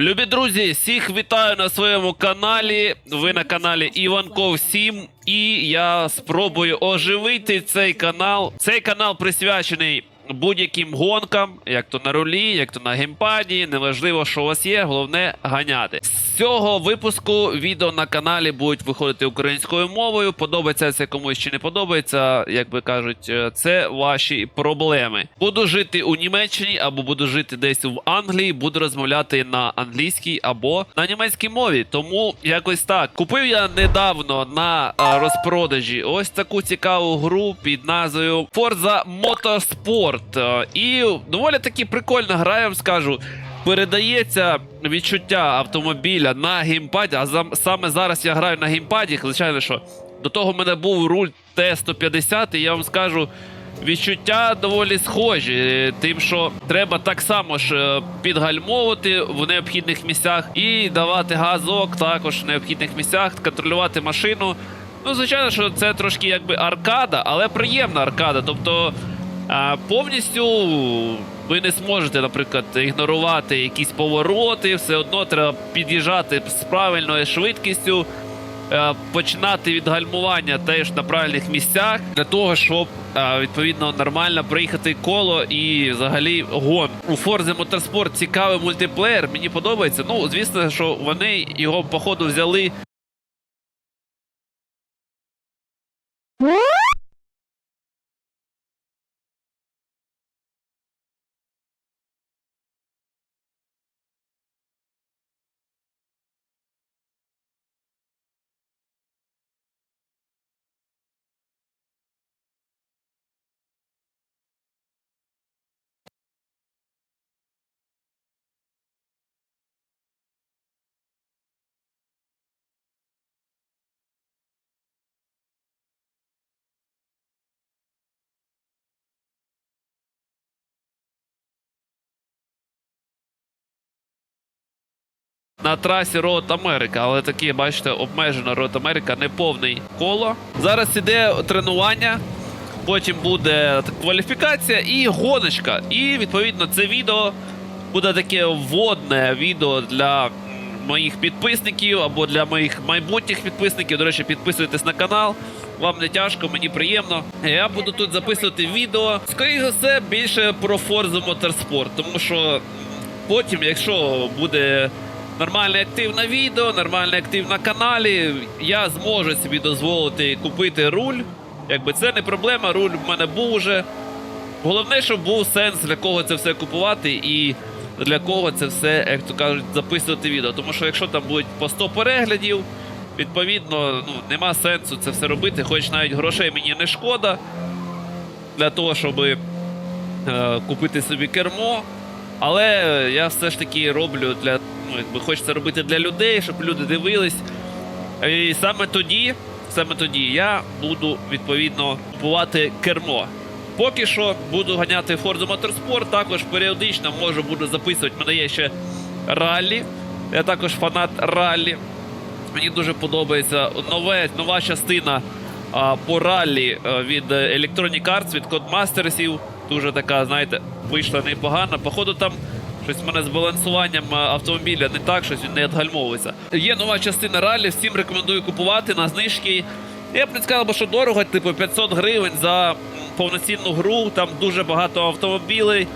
Любі друзі, всіх вітаю на своєму каналі. Ви на каналі Іванков 7. І я спробую оживити цей канал. Цей канал присвячений будь-яким гонкам, як то на рулі, як то на геймпаді. Неважливо, що у вас є, головне ганяти. З цього випуску відео на каналі будуть виходити українською мовою. Подобається це комусь чи не подобається, як би кажуть, е, це ваші проблеми. Буду жити у Німеччині або буду жити десь в Англії, буду розмовляти на англійській або на німецькій мові. Тому якось так. Купив я недавно на е, розпродажі ось таку цікаву гру під назвою Forza Motorsport. Е, І доволі таки прикольна гра, я вам скажу. Передається відчуття автомобіля на геймпаді, а саме зараз я граю на геймпаді. Звичайно, що до того в мене був руль Т-150, і я вам скажу, відчуття доволі схожі. е, Тим, що треба так само ж е, підгальмовувати в необхідних місцях і давати газок також в необхідних місцях, контролювати машину. Ну, звичайно, що це трошки якби аркада, але приємна аркада. Тобто повністю ви не зможете, наприклад, ігнорувати якісь повороти, все одно треба під'їжджати з правильною швидкістю, е, починати від гальмування теж на правильних місцях для того, щоб е, відповідно нормально проїхати коло і взагалі гон. У Forza Motorsport цікавий мультиплеєр, мені подобається. Ну, звісно, що вони його походу взяли на трасі Road America, але такі, бачите, обмежено Road America, не повний коло. Зараз іде тренування, потім буде кваліфікація і гоночка. І відповідно це відео буде таке вводне відео для моїх підписників або для моїх майбутніх підписників. До речі, підписуйтесь на канал. Вам не тяжко, мені приємно. Я буду тут записувати відео. Скоріше за все, більше про Forza Motorsport, тому що потім, якщо буде нормальне активне відео, нормальний актив на каналі, я зможу собі дозволити купити руль. Якби це не проблема, руль в мене був уже. Головне, щоб був сенс для кого це все купувати і для кого це все, як то кажуть, записувати відео. Тому що якщо там будуть по 100 переглядів, відповідно, ну, нема сенсу це все робити, хоч навіть грошей мені не шкода для того, щоб е, купити собі кермо. Але я все ж таки роблю для, ну, якби хочеться робити для людей, щоб люди дивились. І саме тоді, саме тоді я буду відповідно купувати кермо. Поки що буду ганяти Forza Motorsport, також періодично можу буду записувати. У мене є ще раллі. Я також фанат раллі. Мені дуже подобається нове, нова частина а, по раллі а, від е, Electronic Arts, від Codemastersів. Дуже така, знаєте, вийшла непогана. Походу там щось в мене з балансуванням автомобіля не так, щось він не відгальмовується. Є нова частина раллі, всім рекомендую купувати на знижки. Я б не сказав, би, що дорого, типу 500 гривень за повноцінну гру. Там дуже багато автомобілей.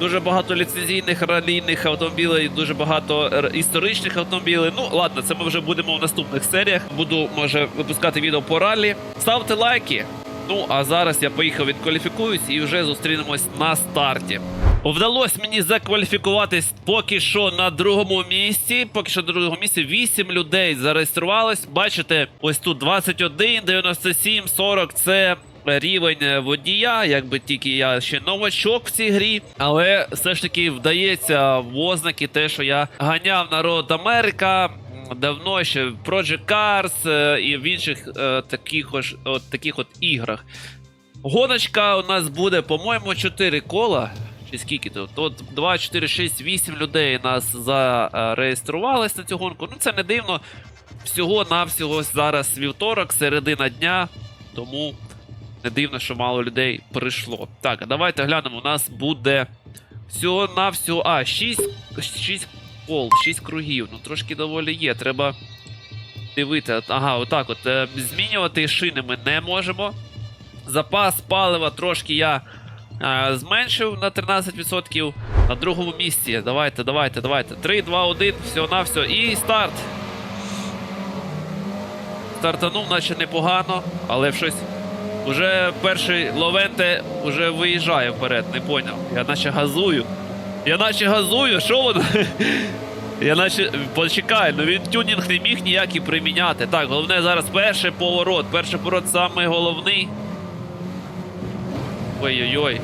Дуже багато ліцензійних ралійних автомобілей, дуже багато історичних автомобілей. Ну ладно, це ми вже будемо в наступних серіях. Буду може випускати відео по ралі. Ставте лайки. Ну а зараз я поїхав відкваліфікуюсь і вже зустрінемось на старті. Вдалося мені закваліфікуватись поки що на другому місці. Поки що на другому місці 8 людей зареєструвалось. Бачите, ось тут 21, 97, 40 це рівень водія, якби тільки я ще новачок в цій грі, але все ж таки вдається в ознаки те, що я ганяв народ Америка. Давно ще в Project Cars е, і в інших е, таких, от, таких от іграх. Гоночка у нас буде, по-моєму, 4 кола. Чи скільки тут? Тут 2, 4, 6, 8 людей нас зареєструвались на цю гонку. Ну це не дивно. Всього-навсього зараз вівторок, середина дня. Тому не дивно, що мало людей прийшло. Так, давайте глянемо. У нас буде всього-навсього. А, 6, 6 кол, 6 кругів. Ну трошки доволі є. Треба дивити. Ага, отак от. Е, Змінювати шини ми не можемо. Запас палива трошки я зменшив на 13%. На другому місці. Давайте, давайте, давайте. 3, 2, 1, все на все. І старт. Стартанув, наче непогано, але щось. Уже перший Ловенте вже виїжджає вперед, не поняв. Я наче газую. Я наче газую, що воно? Я наче. Почекай, ну він тюнінг не міг ніякий приміняти. Так, головне зараз перший поворот. Перший поворот самий головний. Ой-ой-ой.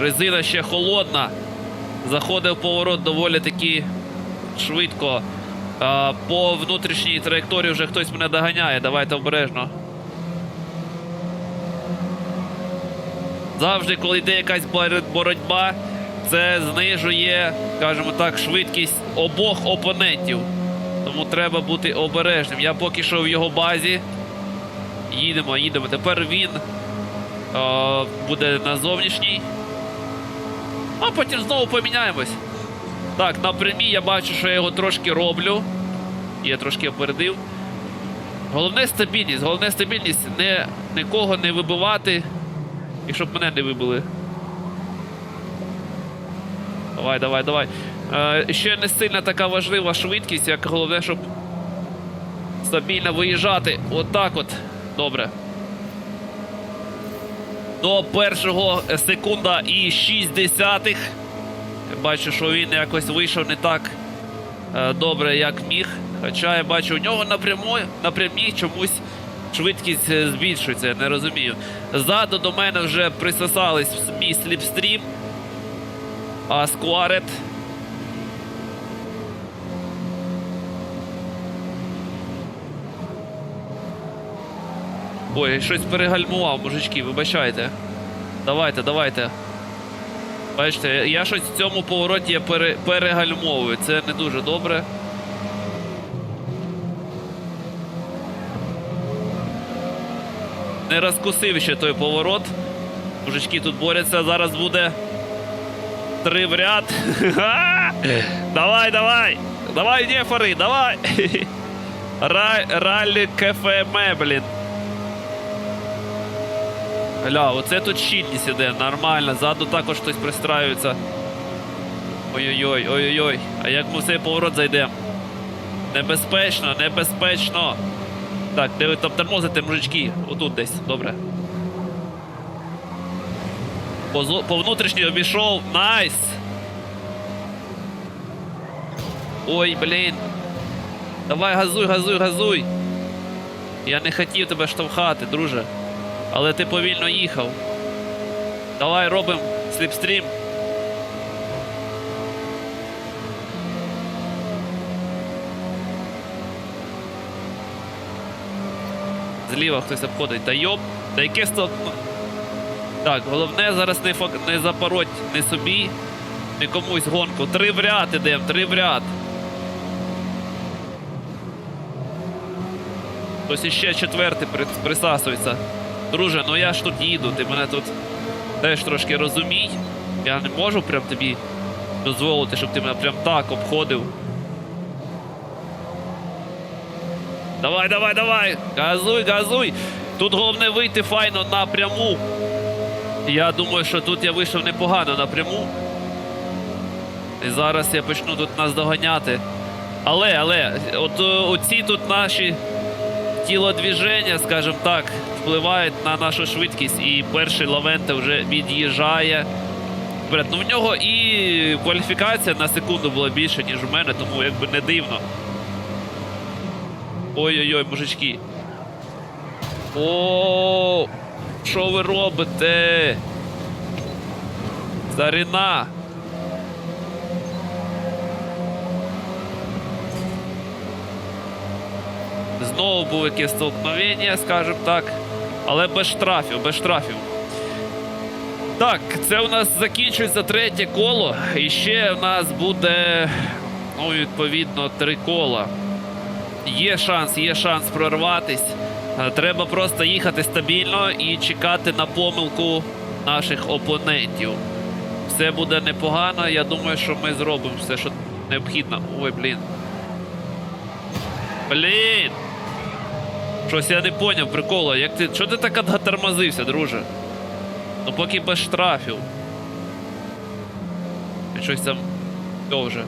Резина ще холодна. Заходив поворот доволі таки швидко. По внутрішній траєкторії вже хтось мене доганяє. Давайте обережно. Завжди, коли йде якась боротьба, це знижує, скажімо так, швидкість обох опонентів. Тому треба бути обережним. Я поки що в його базі. Їдемо, їдемо. Тепер він е, буде на зовнішній. А потім знову поміняємось. Так, на прямій я бачу, що я його трошки роблю. Я трошки опередив. Головне стабільність, головне стабільність, не, нікого не вибивати. І щоб мене не вибили. Давай, давай, давай. Е, ще не сильно така важлива швидкість, як головне, щоб стабільно виїжджати. Отак от. Добре. До першого секунда і 6 десятих. Бачу, що він якось вийшов не так е, добре, як міг. Хоча я бачу, у нього напряму, напрямі чомусь швидкість е, збільшується, я не розумію. Ззаду до мене вже присосались мій сліпстрім. А Скуарет. Ой, щось перегальмував, мужички, вибачайте. Давайте, давайте. Бачите, я щось в цьому повороті пере, перегальмовую. Це не дуже добре. Не розкусив ще той поворот. Мужички тут борються. Зараз буде три в ряд. Давай, давай! Давай, нефори, давай! Ра- Раллі КФМ, блін. Гля, оце тут щільність іде, нормально. Ззаду також хтось пристраюється. Ой-ой-ой, ой-ой-ой. А як ми в цей поворот зайдемо? Небезпечно, небезпечно. Так, де там тормозите, мужички? Отут десь, добре. По, зо- по внутрішній обійшов. Найс! Ой, блін. Давай, газуй, газуй, газуй. Я не хотів тебе штовхати, друже. Але ти повільно їхав. Давай робимо сліпстрім. Зліва хтось обходить. Та йоп, та яке стол... Так, головне зараз не, фак... не запороть не собі, не комусь гонку. Три в ряд ідемо, три в ряд. Хтось іще четвертий при... присасується. Друже, ну я ж тут їду, ти мене тут теж трошки розумій. Я не можу прям тобі дозволити, щоб ти мене прям так обходив. Давай, давай, давай! Газуй, газуй! Тут головне вийти файно напряму. Я думаю, що тут я вийшов непогано напряму. І зараз я почну тут нас доганяти. Але, але, от е, оці тут наші тілодвіження, скажімо так, впливають на нашу швидкість. І перший Лавенте вже від'їжджає. Вперед. Ну в нього і кваліфікація на секунду була більше, ніж у мене, тому якби не дивно. Ой-ой-ой, мужички. О, що ви робите? Старина. Знову було якесь столкновення, скажімо так. Але без штрафів, без штрафів. Так, це у нас закінчується третє коло. І ще в нас буде, ну, відповідно, три кола. Є шанс, є шанс прорватись. Е, Треба просто їхати стабільно і чекати на помилку наших опонентів. Все буде непогано. Я думаю, що ми зробимо все, що необхідно. Ой, блін. Блін! Щось я не поняв прикола. Як ти. Чого ти так отготормозився, друже? Ну поки без штрафів. Він Щось там довже.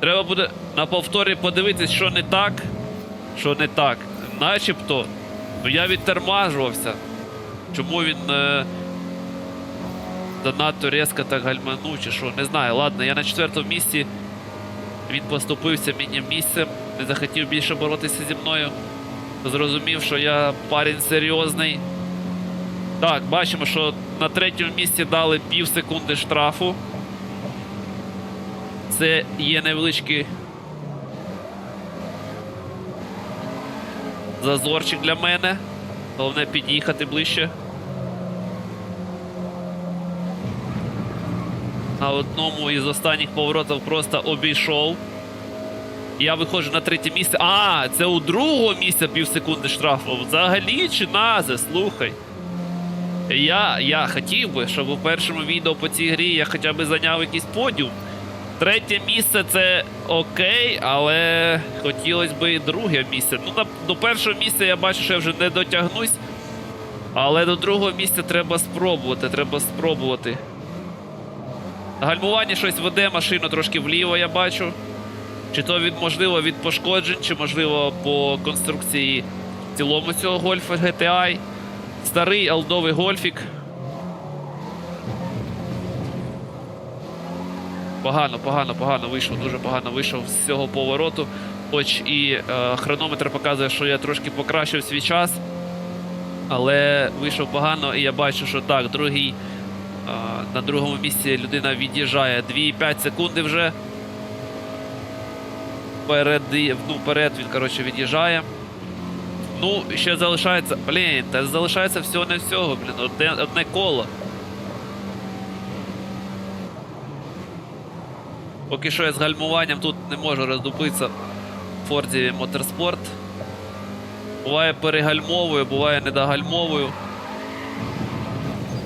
Треба буде на повторі подивитись, що не так. Що не так. Начебто, ну я відтормажувався. Чому він е, занадто різко так гальманув, чи що? Не знаю. Ладно, я на четвертому місці. Він поступився мені місцем, не захотів більше боротися зі мною. Зрозумів, що я парень серйозний. Так, бачимо, що на третьому місці дали пів секунди штрафу. Це є невеличкий зазорчик для мене. Головне під'їхати ближче. На одному із останніх поворотів просто обійшов. Я виходжу на третє місце. А, це у другого місця пів секунди штрафу. Взагалі чи назе, слухай. Я, я хотів би, щоб у першому відео по цій грі я хоча б зайняв якийсь подіум. Третє місце це окей, але хотілося б і друге місце. Ну, на, до першого місця я бачу, що я вже не дотягнусь. Але до другого місця треба спробувати, треба спробувати. Гальмування щось веде, машину трошки вліво, я бачу. Чи то від, можливо від пошкоджень, чи можливо по конструкції в цілому цього гольфа GTI. Старий алдовий гольфік. Погано, погано, погано вийшов, дуже погано вийшов з цього повороту. Хоч і е, хронометр показує, що я трошки покращив свій час. Але вийшов погано, і я бачу, що так, другий, на другому місці людина від'їжджає 2,5 секунди вже. Перед, ну, перед він, коротше, від'їжджає. Ну, ще залишається. Блін, та залишається всього не всього, блін, одне, одне коло. Поки що я з гальмуванням тут не можу роздупитися в Форді Моторспорт. Буває перегальмовую, буває недогальмовую.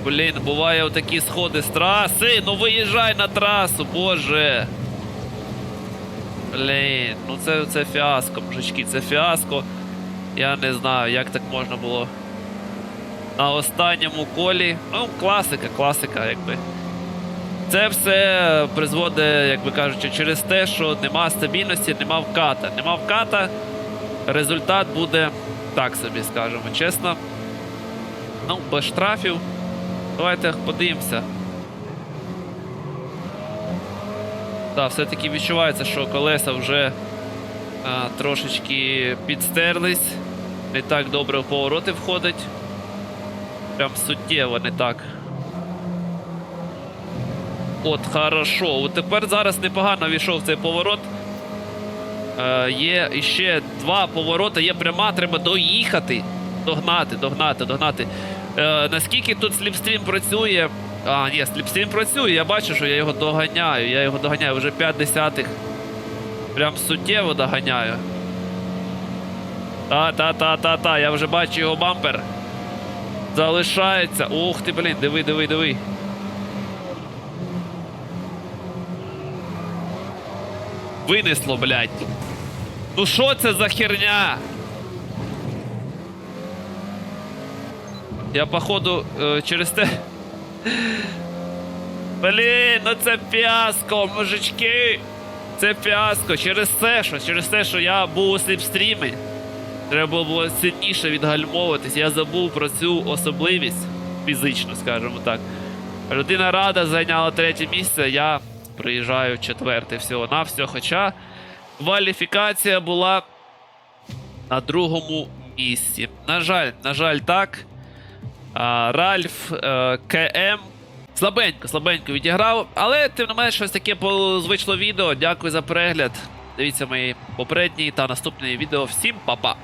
Блін, буває отакі сходи з траси. Ну виїжджай на трасу, боже. Блін, ну це, це фіаско, мужички, це фіаско. Я не знаю, як так можна було. На останньому колі. Ну, класика, класика, якби. Це все призводить, як би кажучи, через те, що нема стабільності, нема вката. Нема вката, результат буде так собі, скажемо чесно. Ну, без штрафів. Давайте подивимося. Так, все-таки відчувається, що колеса вже а, трошечки підстерлись. Не так добре в повороти входить. Прям суттєво не так. От, хорошо. От тепер зараз непогано війшов цей поворот. Е, є іще два повороти, є пряма, треба доїхати. Догнати, догнати, догнати. Е, наскільки тут сліпстрім працює. А, ні, сліпстрім працює, я бачу, що я його доганяю. Я його доганяю вже 5 десятих. Прям суттєво доганяю. Та, та, та, та, та, я вже бачу його бампер. Залишається. Ух ти, блін, диви, диви, диви. Винесло, блядь. Ну що це за херня? Я походу е, через те. Блін, ну це фіаско, мужички. Це фіаско. Через те, що через те, що я був у сліпстрімі. Треба було сильніше відгальмовуватись. Я забув про цю особливість фізично, скажімо так. Людина рада зайняла третє місце. Я приїжджаю четверте всього на всього. Хоча кваліфікація була на другому місці. На жаль, на жаль, так. Ральф е, КМ. Слабенько, слабенько відіграв, але тим не менш щось таке звичло відео. Дякую за перегляд. Дивіться мої попередні та наступні відео. Всім па-па!